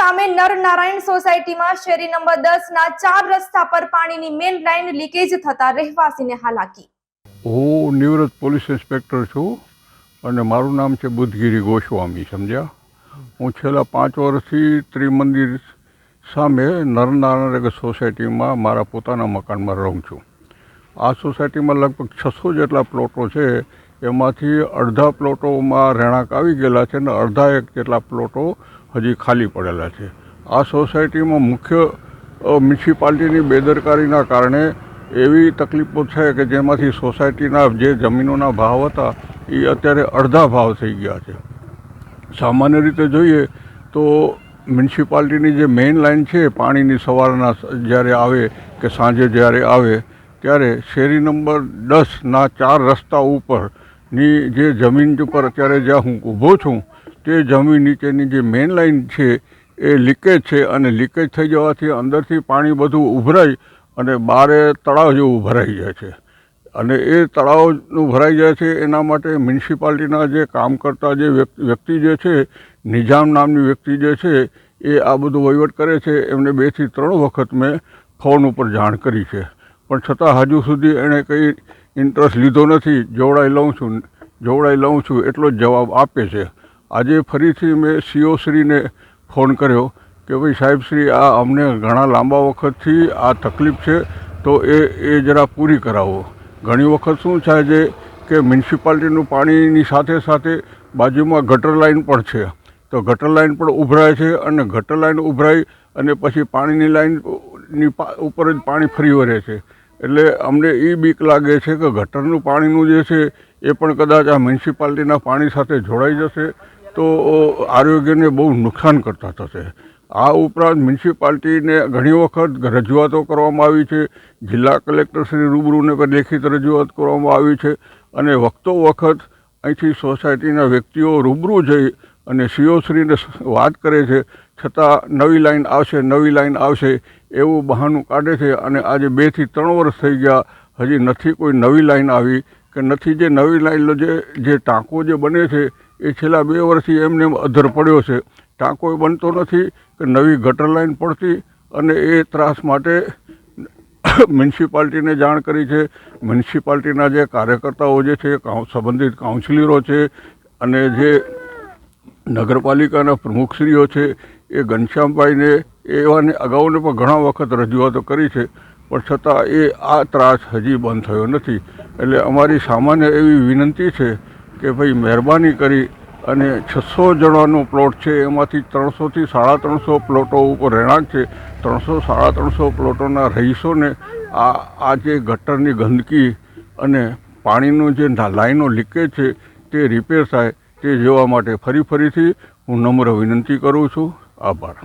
સામે નરનારાયણ સોસાયટીમાં શેરી નંબર દસ ના ચાર રસ્તા પર પાણીની મેઇન લાઇન લીકેજ થતા રહેવાસીને હાલાકી. હું નિવૃત્ત પોલીસ ઇન્સ્પેક્ટર છું અને મારું નામ છે બુદ્ધગીરી ગોસ્વામી, સમજ્યા? હું છેલ્લા પાંચ વર્ષથી ત્રિમંદિર સામે નરનારાયણ સોસાયટીમાં મારા પોતાના મકાનમાં રહું છું. આ સોસાયટીમાં લગભગ છસો જેટલા પ્લોટો છે, એમાંથી અડધા પ્લોટોમાં રહેણાંક આવી ગયેલા છે અને અડધા એક જેટલા પ્લોટો હજી ખાલી પડેલા છે. આ સોસાયટીમાં મુખ્ય મ્યુનિસિપાલિટીની બેદરકારીના કારણે એવી તકલીફો છે કે જેમાંથી સોસાયટીના જે જમીનોના ભાવ હતા, એ અત્યારે અડધા ભાવ થઈ ગયા છે. સામાન્ય રીતે જોઈએ તો મ્યુનિસિપાલિટીની જે મેઇન લાઇન છે, પાણીની સવારના જ્યારે આવે કે સાંજે જ્યારે આવે, ત્યારે શેરી નંબર દસના ચાર રસ્તા ઉપરની જે જમીન ઉપર અત્યારે જ્યાં હું ઊભો છું તે જમીન નીચેની જે મેઇન લાઇન છે, એ લીકેજ છે અને લીકેજ થઈ જવાથી અંદરથી પાણી બધું ઉભરાય અને બારે તળાવ જેવું ભરાઈ જાય છે. અને એ તળાવનું ભરાઈ જાય છે, એના માટે મ્યુનિસિપાલિટીના જે કામ કરતા જે વ્યક્તિ જે છે નિજામ નામની વ્યક્તિ જે છે, એ આ બધું વહીવટ કરે છે. એમને બેથી ત્રણ વખત મેં ફોન ઉપર જાણ કરી છે. પણ છતાં હજુ સુધી એણે કંઈ ઇન્ટરેસ્ટ લીધો નથી. જોવડાઈ લઉં છું, જોવડાઈ લઉં છું એટલો જ જવાબ આપે છે. આજે ફરીથી મેં સીઓ શ્રીને ફોન કર્યો કે ભાઈ સાહેબ શ્રી, આ અમને ઘણા લાંબા વખતથી આ તકલીફ છે, તો એ એ જરા પૂરી કરાવો. ઘણી વખત શું થાય છે કે મ્યુનિસિપાલિટીનું પાણીની સાથે સાથે બાજુમાં ગટર લાઇન પણ છે. તો ગટર લાઈન પણ ઉભરાય છે અને ગટર લાઇન ઉભરાઈ અને પછી પાણીની લાઈનની ઉપર જ પાણી ફરી વળે છે. એટલે અમને એ બીક લાગે છે કે ગટરનું પાણીનું જે છે એ પણ કદાચ આ મ્યુનિસિપાલિટીના પાણી સાથે જોડાઈ જશે તો આરોગ્યને બહુ નુકસાન કરતા થશે. આ ઉપરાંત મ્યુનિસિપાલિટીને ઘણી વખત રજૂઆતો કરવામાં આવી છે. જિલ્લા કલેક્ટરશ્રી રૂબરૂને પણ લેખિત રજૂઆત કરવામાં આવી છે. અને વખતો વખત અહીંથી સોસાયટીના વ્યક્તિઓ રૂબરૂ જઈ અને સીઓશ્રીને વાત કરે છે. છતાં નવી લાઈન આવશે, નવી લાઈન આવશે એવું બહાનું કાઢે છે. અને આજે બેથી ત્રણ વર્ષ થઈ ગયા. હજી નથી કોઈ નવી લાઈન આવી કે નથી જે નવી લાઈન જે જે ટાંકો જે બને છે એ છેલ્લા બે વર્ષથી એમને એમ અધર પડ્યો છે. ટાંકો બનતો નથી, કે નવી ગટર લાઈન પડતી અને એ ત્રાસ માટે મ્યુનિસિપાલિટીને જાણ કરી છે. મ્યુનિસિપાલિટીના જે કાર્યકર્તાઓ જે છે સંબંધિત કાઉન્સિલરો છે અને જે નગરપાલિકાના પ્રમુખશ્રીઓ છે, એ ઘનશ્યામભાઈને એવાને અગાઉને પણ ઘણા વખત રજૂઆતો કરી છે, પણ છતાં એ આ ત્રાસ હજી બંધ થયો નથી. એટલે અમારી સામાન્ય એવી વિનંતી છે કે ભાઈ મહેરબાની કરી અને છસો જણાનો પ્લોટ છે, એમાંથી ત્રણસોથી સાડા ત્રણસો પ્લોટો ઉપર રહેણાંક છે. ત્રણસો સાડા ત્રણસો પ્લોટોના રહીશોને આ આ જે ગટરની ગંદકી અને પાણીનું જે લાઈનો લીકેજ છે, તે રિપેર થાય તે જોવા માટે ફરી ફરીથી હું નમ્ર વિનંતી કરું છું. આભાર.